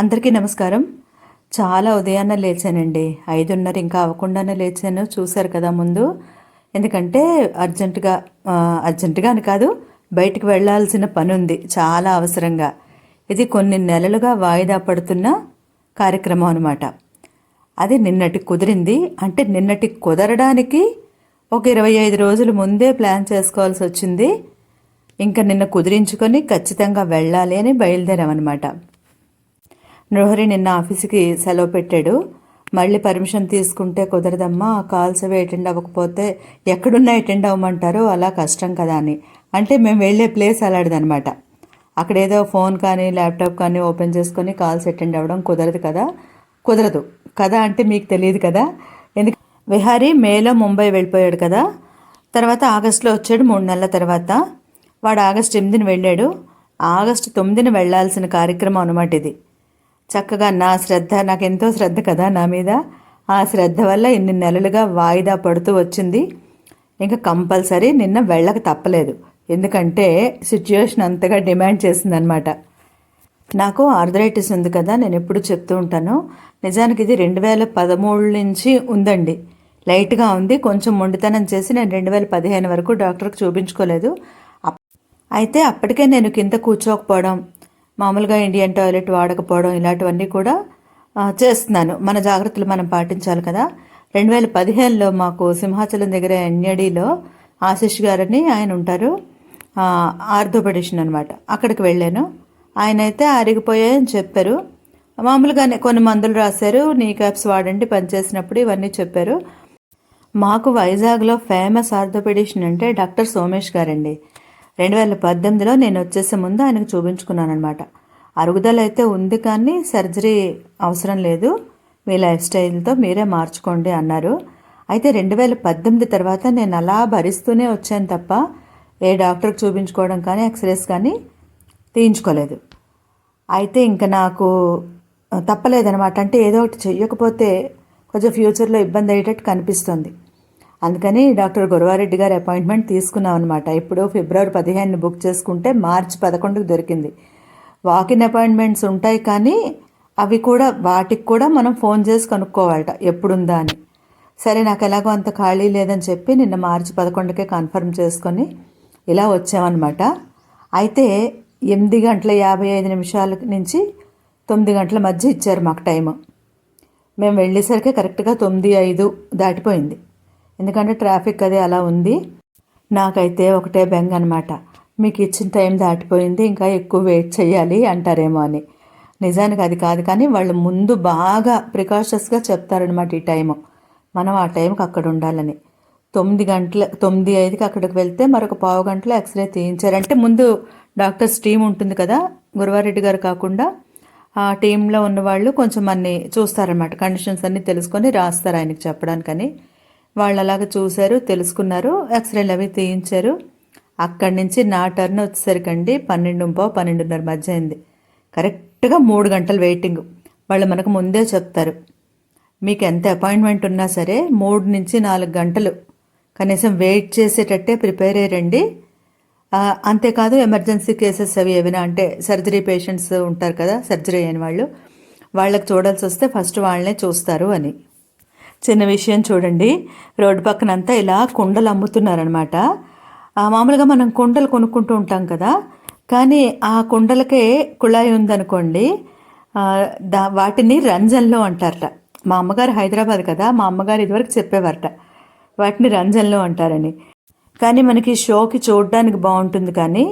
అందరికీ నమస్కారం. చాలా ఉదయాన్నే లేచానండి. ఐదున్నర ఇంకా అవ్వకుండానే లేచాను. చూశారు కదా ముందు. ఎందుకంటే అర్జెంటుగా అర్జెంటుగా అని కాదు బయటికి వెళ్ళాల్సిన పని ఉంది చాలా అవసరంగా. ఇది కొన్ని నెలలుగా వాయిదా పడుతున్న కార్యక్రమం అనమాట అది నిన్నటి కుదిరింది. అంటే నిన్నటి కుదరడానికి ఒక ఇరవై ఐదు రోజుల ముందే ప్లాన్ చేసుకోవాల్సి వచ్చింది. ఇంకా నిన్న కుదిరించుకొని ఖచ్చితంగా వెళ్ళాలి అని బయలుదేరామన్నమాట. నృహరి నిన్న ఆఫీస్కి సెలవు పెట్టాడు. మళ్ళీ పర్మిషన్ తీసుకుంటే కుదరదమ్మా కాల్స్ అవి అటెండ్ అవ్వకపోతే ఎక్కడున్నా అటెండ్ అవ్వమంటారో అలా కష్టం కదా అని. అంటే మేము వెళ్ళే ప్లేస్ అలాంటిదనమాట అక్కడ ఏదో ఫోన్ కానీ ల్యాప్టాప్ కానీ ఓపెన్ చేసుకొని కాల్స్ అటెండ్ అవ్వడం కుదరదు కదా. కుదరదు. కదా అంటే మీకు తెలియదు కదా. ఎందుకు? విహారీ మేలో ముంబై వెళ్ళిపోయాడు కదా. తర్వాత ఆగస్టులో వచ్చాడు మూడు నెలల తర్వాత. వాడు ఆగస్టు ఎనిమిదిని వెళ్ళాడు. ఆగస్టు తొమ్మిదిని వెళ్ళాల్సిన కార్యక్రమం అనమాట ఇది. చక్కగా నా శ్రద్ధ నాకు ఎంతో శ్రద్ధ కదా నా మీద. ఆ శ్రద్ధ వల్ల ఇన్ని నెలలుగా వాయిదా పడుతూ వచ్చింది. ఇంకా కంపల్సరీ నిన్న వెళ్ళక తప్పలేదు. ఎందుకంటే సిచ్యువేషన్ అంతగా డిమాండ్ చేసిందనమాట నాకు ఆర్థరైటిస్ ఉంది కదా నేను ఎప్పుడు చెప్తూ ఉంటాను. నిజానికి ఇది రెండు వేల పదమూడు నుంచి ఉందండి. లైట్గా ఉంది. కొంచెం మొండితనం చేసి నేను రెండు వేల పదిహేను వరకు డాక్టర్కి చూపించుకోలేదు. అయితే అప్పటికే నేను కింద కూర్చోకపోవడం మామూలుగా ఇండియన్ టాయిలెట్ వాడకపోవడం ఇలాంటివన్నీ కూడా చేస్తున్నాను. మన జాగ్రత్తలు మనం పాటించాలి కదా. రెండు వేల పదిహేనులో మాకు సింహాచలం దగ్గర ఎన్యడిలో ఆశిష్ గారని ఆయన ఉంటారు. ఆర్థోపెడిషన్ అనమాట అక్కడికి వెళ్ళాను. ఆయన అయితే అరిగిపోయాయని చెప్పారు. మామూలుగానే కొన్ని మందులు రాశారు. నీ క్యాప్స్ వాడండి పనిచేసినప్పుడు ఇవన్నీ చెప్పారు. మాకు వైజాగ్లో ఫేమస్ ఆర్థోపెడిషన్ అంటే డాక్టర్ సోమేష్ గారండి. రెండు వేల పద్దెనిమిదిలో నేను వచ్చేసే ముందు ఆయనకు చూపించుకున్నాను అనమాట అరుగుదల అయితే ఉంది కానీ సర్జరీ అవసరం లేదు. మీ లైఫ్ స్టైల్తో మీరే మార్చుకోండి అన్నారు. అయితే రెండు వేల పద్దెనిమిది తర్వాత నేను అలా భరిస్తూనే వచ్చాను తప్ప ఏ డాక్టర్కి చూపించుకోవడం కానీ ఎక్స్రేస్ కానీ తీయించుకోలేదు. అయితే ఇంకా నాకు తప్పలేదనమాట అంటే ఏదో ఒకటి చెయ్యకపోతే కొంచెం ఫ్యూచర్లో ఇబ్బంది అయ్యేటట్టు కనిపిస్తుంది. అందుకని డాక్టర్ గురవారెడ్డి గారి అపాయింట్మెంట్ తీసుకున్నాం అనమాట ఇప్పుడు ఫిబ్రవరి పదిహేను బుక్ చేసుకుంటే మార్చి పదకొండుకి దొరికింది. వాకిన్ అపాయింట్మెంట్స్ ఉంటాయి కానీ అవి కూడా వాటికి కూడా మనం ఫోన్ చేసి కనుక్కోవాలట ఎప్పుడుందా అని. సరే నాకు ఎలాగో అంత ఖాళీ లేదని చెప్పి నిన్న మార్చి పదకొండుకే కన్ఫర్మ్ చేసుకొని ఇలా వచ్చామన్నమాట. అయితే ఎనిమిది గంటల యాభై ఐదు నిమిషాల నుంచి తొమ్మిది గంటల మధ్య ఇచ్చారు మాకు టైము. మేము వెళ్ళేసరికి కరెక్ట్గా తొమ్మిది ఐదు దాటిపోయింది. ఎందుకంటే ట్రాఫిక్ అది అలా ఉంది. నాకైతే ఒకటే బెంగ అనమాట మీకు ఇచ్చిన టైం దాటిపోయింది ఇంకా ఎక్కువ వెయిట్ చేయాలి అంటారేమో అని. నిజానికి అది కాదు కానీ వాళ్ళు ముందు బాగా ప్రికాషన్స్గా చెప్తారనమాట ఈ టైము. మనం ఆ టైంకి అక్కడ ఉండాలని. తొమ్మిది గంటల తొమ్మిది ఐదుకి అక్కడికి వెళ్తే మరొక పావు గంటలో ఎక్స్రే తీయించారంటే ముందు డాక్టర్స్ టీం ఉంటుంది కదా గురువారెడ్డి గారు కాకుండా ఆ టీంలో ఉన్న వాళ్ళు కొంచెం అన్ని చూస్తారనమాట కండిషన్స్ అన్నీ తెలుసుకొని రాస్తారు ఆయనకి చెప్పడానికని. వాళ్ళు అలాగ చూశారు తెలుసుకున్నారు ఎక్స్రేలు అవి తీయించారు. అక్కడి నుంచి నా టర్న్ వచ్చేసరికండి పన్నెండు పావు పన్నెండున్నర మధ్య అయింది. కరెక్ట్గా మూడు గంటలు వెయిటింగ్ వాళ్ళు మనకు ముందే చెప్తారు. మీకు ఎంత అపాయింట్మెంట్ ఉన్నా సరే మూడు నుంచి నాలుగు గంటలు కనీసం వెయిట్ చేసేటట్టే ప్రిపేర్ అయ్యండి. అంతేకాదు ఎమర్జెన్సీ కేసెస్ అవి ఏమైనా అంటే సర్జరీ పేషెంట్స్ ఉంటారు కదా సర్జరీ అయిన వాళ్ళు వాళ్ళకి చూడాల్సి వస్తే ఫస్ట్ వాళ్ళనే చూస్తారు అని. చిన్న విషయం చూడండి. రోడ్డు పక్కనంతా ఇలా కుండలు అమ్ముతున్నారనమాట మామూలుగా మనం కుండలు కొనుక్కుంటూ ఉంటాం కదా. కానీ ఆ కుండలకే కుళాయి ఉందనుకోండి దా వాటిని రంజన్లో అంటారట. మా అమ్మగారు హైదరాబాద్ కదా మా అమ్మగారు ఇదివరకు చెప్పేవారట. వాటిని రంజన్లో అంటారని. కానీ మనకి షోకి చూడడానికి బాగుంటుంది కానీ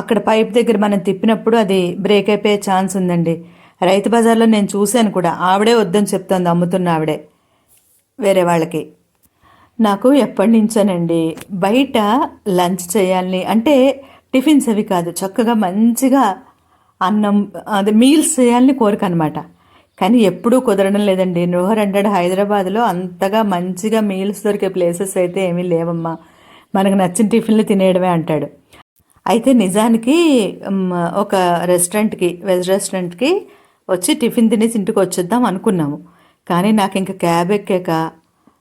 అక్కడ పైప్ దగ్గర మనం తిప్పినప్పుడు అది బ్రేక్ అయిపోయే ఛాన్స్ ఉందండి. రైతు బజార్లో నేను చూశాను కూడా. ఆవిడే వద్దని చెప్తోంది అమ్ముతున్న ఆవిడే. వేరే వాళ్ళకి. నాకు ఎప్పటి నుంచోనండి బయట లంచ్ చేయాలని అంటే టిఫిన్స్ అవి కాదు చక్కగా మంచిగా అన్నం అది మీల్స్ చేయాలని కోరిక అనమాట కానీ ఎప్పుడూ కుదరడం లేదండి. నోహర్ అంటాడు హైదరాబాద్లో అంతగా మంచిగా మీల్స్ దొరికే ప్లేసెస్ అయితే ఏమీ లేవమ్మా. మనకు నచ్చిన టిఫిన్లు తినేయడమే అంటాడు. అయితే నిజానికి ఒక రెస్టారెంట్కి వెజ్ రెస్టారెంట్కి వచ్చి టిఫిన్ తినేసి ఇంటికి వచ్చేద్దాం అనుకున్నాము. కానీ నాకు ఇంకా క్యాబ్ ఎక్కాక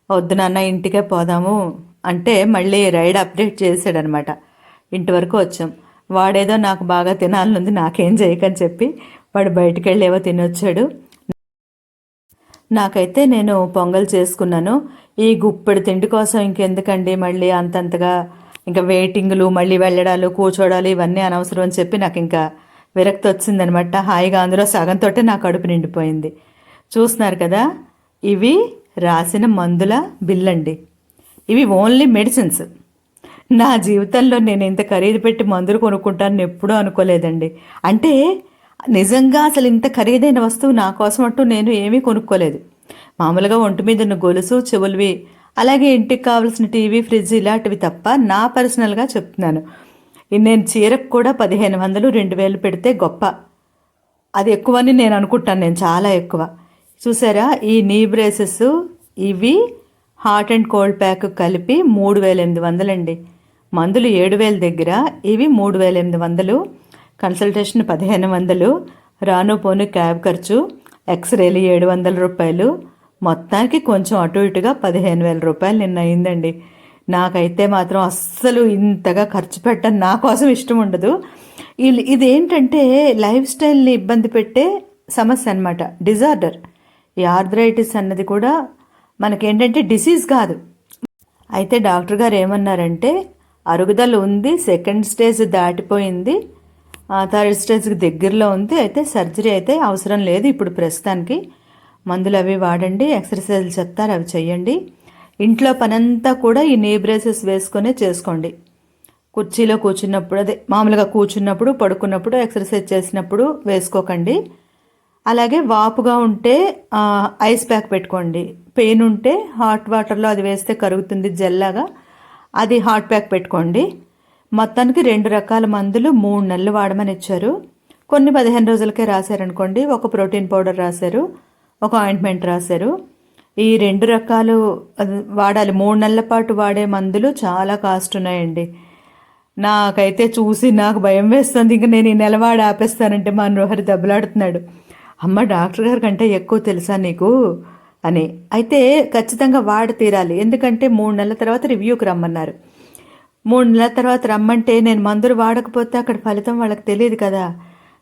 వద్దు నాన్న ఇంటికే పోదాము అంటే మళ్ళీ రైడ్ అప్డేట్ చేశాడనమాట. ఇంటి వరకు వచ్చాం. వాడేదో నాకు బాగా తినాలనుంది నాకేం చేయకని చెప్పి వాడు బయటికి వెళ్ళేవో తినొచ్చాడు. నాకైతే నేను పొంగల్ చేసుకున్నాను. ఈ గుప్పెడు తిండి కోసం ఇంకెందుకండి మళ్ళీ అంతంతగా ఇంకా వెయిటింగ్లు మళ్ళీ వెళ్ళడాలు కూర్చోడాలు ఇవన్నీ అనవసరం అని చెప్పి నాకు ఇంకా విరక్తి వచ్చిందనమాట. హాయిగా అందులో సగంతో నా కడుపు నిండిపోయింది. చూస్తున్నారు కదా ఇవి రాసిన మందుల బిల్లండి. ఇవి ఓన్లీ మెడిసిన్స్. నా జీవితంలో నేను ఇంత ఖరీదు పెట్టి మందులు కొనుక్కుంటానని ఎప్పుడూ అనుకోలేదండి. అంటే నిజంగా అసలు ఇంత ఖరీదైన వస్తువు నా కోసం అంటూ నేను ఏమీ కొనుక్కోలేదు. మామూలుగా ఒంటి మీద ఉన్న గొలుసు చెవులవి అలాగే ఇంటికి కావాల్సిన టీవీ ఫ్రిడ్జ్ ఇలాంటివి తప్ప నా పర్సనల్గా చెప్తున్నాను. నేను చీరకు కూడా పదిహేను వందలు రెండు వేలు పెడితే గొప్ప. అది ఎక్కువని నేను అనుకుంటాను నేను చాలా ఎక్కువ. చూసారా ఈ నీ బ్రేసెస్ ఇవి హాట్ అండ్ కోల్డ్ ప్యాక్ కలిపి మూడు వేల ఎనిమిది వందలండి. మందులు ఏడు వేల దగ్గర ఇవి మూడు వేల ఎనిమిది వందలు. కన్సల్టేషన్ పదిహేను వందలు. రాను పోను క్యాబ్ ఖర్చు ఎక్స్రేలు ఏడు వందల రూపాయలు. మొత్తానికి కొంచెం అటు ఇటుగా పదిహేను వేల రూపాయలు నిన్న అయిందండి. నాకైతే మాత్రం అస్సలు ఇంతగా ఖర్చు పెట్టడం నా కోసం ఇష్టం ఉండదు. ఇదేంటంటే లైఫ్ స్టైల్ని ఇబ్బంది పెట్టే సమస్య అనమాట డిజార్డర్. ఈ ఆర్థరైటిస్ అన్నది కూడా మనకేంటంటే డిసీజ్ కాదు. అయితే డాక్టర్ గారు ఏమన్నారంటే అరుగుదల ఉంది సెకండ్ స్టేజ్ దాటిపోయింది థర్డ్ స్టేజ్కి దగ్గరలో ఉంది అయితే సర్జరీ అయితే అవసరం లేదు ఇప్పుడు ప్రస్తుతానికి. మందులు అవి వాడండి ఎక్సర్సైజ్లు చెప్తారు అవి చేయండి ఇంట్లో పనంతా కూడా ఈ నీ బ్రేసెస్ వేసుకొని చేసుకోండి. కుర్చీలో కూర్చున్నప్పుడు అదే మామూలుగా కూర్చున్నప్పుడు పడుకున్నప్పుడు ఎక్సర్సైజ్ చేసినప్పుడు వేసుకోకండి. అలాగే వాపుగా ఉంటే ఐస్ ప్యాక్ పెట్టుకోండి. పెయిన్ ఉంటే హాట్ వాటర్లో అది వేస్తే కరుగుతుంది జెల్లాగా అది హాట్ ప్యాక్ పెట్టుకోండి. మొత్తానికి రెండు రకాల మందులు మూడు నెలలు వాడమని ఇచ్చారు. కొన్ని పదిహేను రోజులకే రాశారనుకోండి ఒక ప్రోటీన్ పౌడర్ రాశారు ఒక ఆయింట్మెంట్ రాశారు. ఈ రెండు రకాలు వాడాలి. మూడు నెలల పాటు వాడే మందులు చాలా కాస్ట్ ఉన్నాయండి. నాకైతే చూసి నాకు భయం వేస్తుంది. ఇంకా నేను ఈ నెలవాడు ఆపేస్తానంటే మా నోహరి దెబ్బలాడుతున్నాడు. అమ్మ డాక్టర్ గారి కంటే ఎక్కువ తెలుసా నీకు? అని. అయితే ఖచ్చితంగా వాడి తీరాలి. ఎందుకంటే మూడు నెలల తర్వాత రివ్యూకి రమ్మన్నారు. మూడు నెలల తర్వాత రమ్మంటే నేను మందులు వాడకపోతే అక్కడ ఫలితం వాళ్ళకి తెలియదు కదా.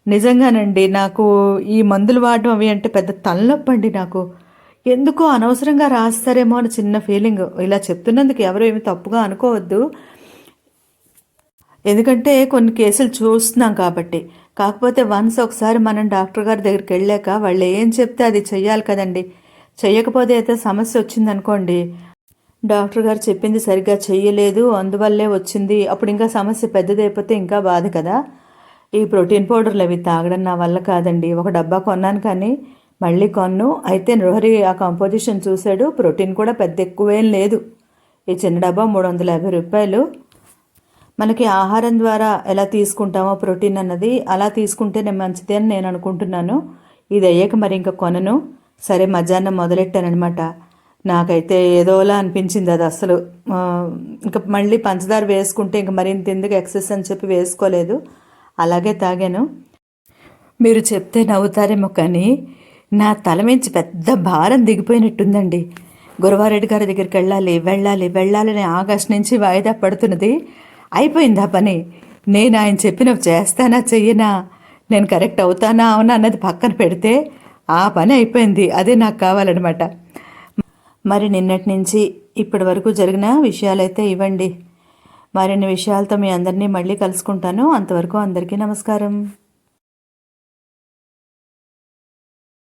నిజంగానండి నాకు ఈ మందులు వాడడం అవి అంటే పెద్ద తలనొప్పండి నాకు. ఎందుకో అనవసరంగా రాస్తారేమో అని చిన్న ఫీలింగ్ ఇలా చెప్తున్నందుకు ఎవరు ఏమి తప్పుగా అనుకోవద్దు. ఎందుకంటే కొన్ని కేసులు చూస్తున్నాం కాబట్టి. కాకపోతే వన్స్ ఒకసారి మనం డాక్టర్ గారి దగ్గరికి వెళ్ళాక వాళ్ళు ఏం చెప్తే అది చెయ్యాలి కదండి. చెయ్యకపోతే అయితే సమస్య వచ్చిందనుకోండి. డాక్టర్ గారు చెప్పింది సరిగ్గా చెయ్యలేదు అందువల్లే వచ్చింది. అప్పుడు ఇంకా సమస్య పెద్దదైపోతే ఇంకా బాధ కదా. ఈ ప్రోటీన్ పౌడర్లు అవి తాగడం నా వల్ల కాదండి. ఒక డబ్బా కొన్నాను కానీ మళ్ళీ కొన్ను. అయితే నృహరి ఆ కంపోజిషన్ చూశాడు. ప్రోటీన్ కూడా పెద్ద ఎక్కువేం లేదు. ఈ చిన్న డబ్బా మూడు వందల యాభై రూపాయలు. మనకి ఆహారం ద్వారా ఎలా తీసుకుంటామో ప్రోటీన్ అన్నది అలా తీసుకుంటేనే మంచిది అని నేను అనుకుంటున్నాను. ఇది అయ్యాక మరి ఇంకా కొనను. సరే మధ్యాహ్నం మొదలెట్టానమాట నాకైతే ఏదోలా అనిపించింది అది అసలు. ఇంకా మళ్ళీ పంచదార వేసుకుంటే ఇంక మరింత ఎందుకు ఎక్సెస్ అని చెప్పి వేసుకోలేదు. అలాగే తాగాను. మీరు చెప్తే నవ్వుతారేమో కానీ నా తల మించి పెద్ద భారం దిగిపోయినట్టుందండి. గురవారెడ్డి గారి దగ్గరికి వెళ్ళాలి వెళ్ళాలి వెళ్ళాలని ఆగస్ట్ నుంచి వాయిదా పడుతున్నది. అయిపోయింది ఆ పని. నేను ఆయన చెప్పినవి చేస్తానా చెయ్యనా? నేను కరెక్ట్ అవుతానా అవునా అన్నది పక్కన పెడితే ఆ పని అయిపోయింది. అదే నాకు కావాలన్నమాట. మరి నిన్నటి నుంచి ఇప్పటి వరకు జరిగిన విషయాలైతే ఇవ్వండి. మరిన్ని విషయాలతో మీ అందరినీ మళ్ళీ కలుసుకుంటాను. అంతవరకు అందరికీ నమస్కారం.